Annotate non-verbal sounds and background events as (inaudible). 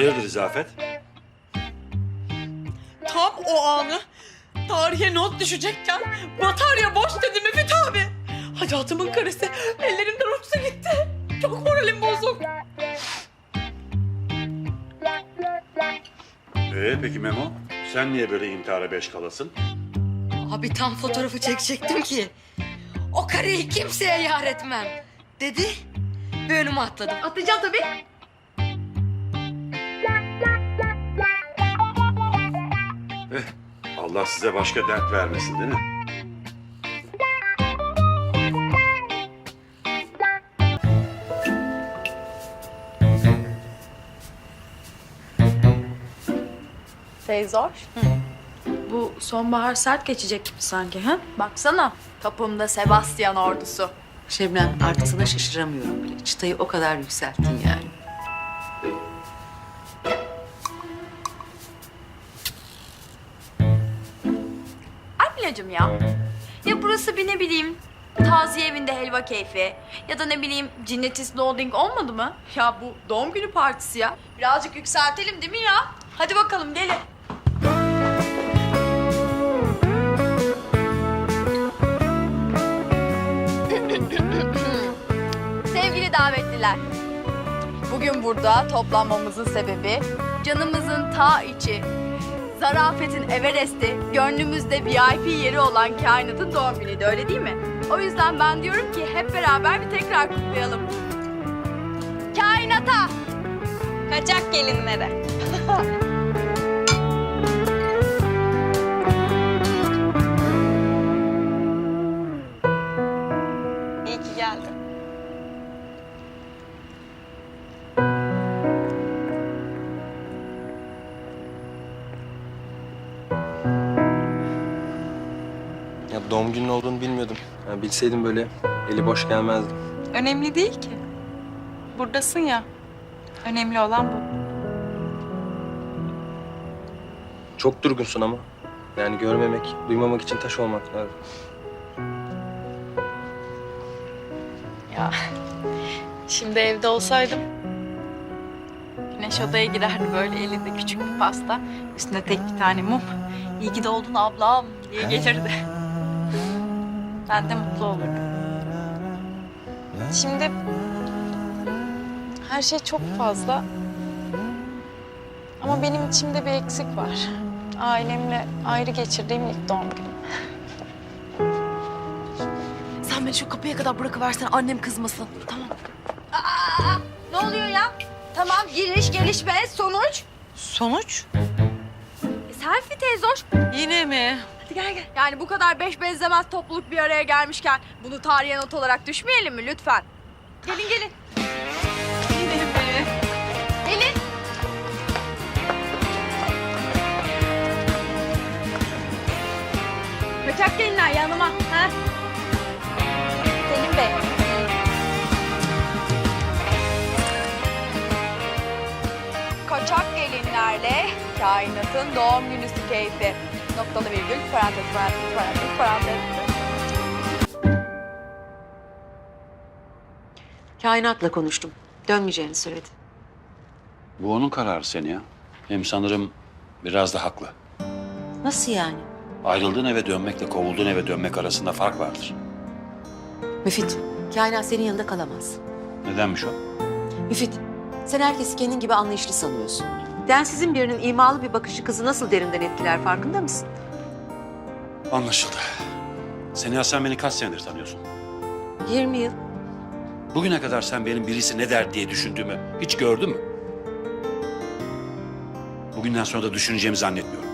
Hayırdır İzafet? Tam o anı tarihe not düşecekken batarya boş dedi Müfit abi. Hayatımın karesi ellerimden uçtu gitti. Çok moralim bozuk. Ee peki Memo? Sen niye böyle intihara beş kalasın? Abi tam fotoğrafı çekecektim ki. O kareyi kimseye yar etmem dedi. Ve önüme atladım. Atlayacağım tabii. Eh, Allah size başka dert vermesin değil mi? Teyzor. Bu sonbahar sert geçecek gibi sanki ha? Baksana kapımda Sebastian ordusu. Şebnem artık sana şaşıramıyorum bile. Çıtayı o kadar yükselttin yani. Almilacığım ya. Ya burası bir ne bileyim taziye evinde helva keyfi ya da ne bileyim Cinnetiz Loading olmadı mı? Ya bu doğum günü partisi ya. Birazcık yükseltelim değil mi ya? Hadi bakalım gelin. (clears throat) Sevgili davetliler. Bugün burada toplanmamızın sebebi canımızın ta içi, zarafetin Everest'i, gönlümüzde VIP yeri olan kainatın doğum günüydü öyle değil mi? O yüzden ben diyorum ki hep beraber bir tekrar kutlayalım. Kainata! Kaçak gelinlere. (laughs) doğum günün olduğunu bilmiyordum. Ya bilseydim böyle eli boş gelmezdim. Önemli değil ki. Buradasın ya. Önemli olan bu. Çok durgunsun ama. Yani görmemek, duymamak için taş olmak lazım. Ya şimdi evde olsaydım Güneş odaya girerdi böyle elinde küçük bir pasta. Üstünde tek bir tane mum. İyi ki doğdun ablam diye gelirdi. Ben de mutlu olurdum. Şimdi her şey çok fazla. Ama benim içimde bir eksik var. Ailemle ayrı geçirdiğim ilk doğum günüm. Sen beni şu kapıya kadar bırakıversen annem kızmasın. Tamam. Ne oluyor ya? Tamam giriş gelişme sonuç. Sonuç? E, selfie teyzoş. Yine mi? Hadi gel gel. Yani bu kadar beş benzemez topluluk bir araya gelmişken bunu tarihe not olarak düşmeyelim mi lütfen? Gelin gelin. Gelin. Kaçak gelinler yanıma. Ha? Selim Bey. Kaçak gelinlerle kainatın doğum günüsü keyfi. Noktalı virgül, parantez, parantez, parantez, parantez. Kainatla konuştum. Dönmeyeceğini söyledi. Bu onun kararı seni ya. Hem sanırım biraz da haklı. Nasıl yani? Ayrıldığın eve dönmekle kovulduğun eve dönmek arasında fark vardır. Müfit, kainat senin yanında kalamaz. Nedenmiş o? Müfit, sen herkesi kendin gibi anlayışlı sanıyorsun. Densizin birinin imalı bir bakışı kızı nasıl derinden etkiler farkında mısın? Anlaşıldı. Seni sen beni kaç senedir tanıyorsun? 20 yıl. Bugüne kadar sen benim birisi ne der diye düşündüğümü hiç gördün mü? Bugünden sonra da düşüneceğimi zannetmiyorum.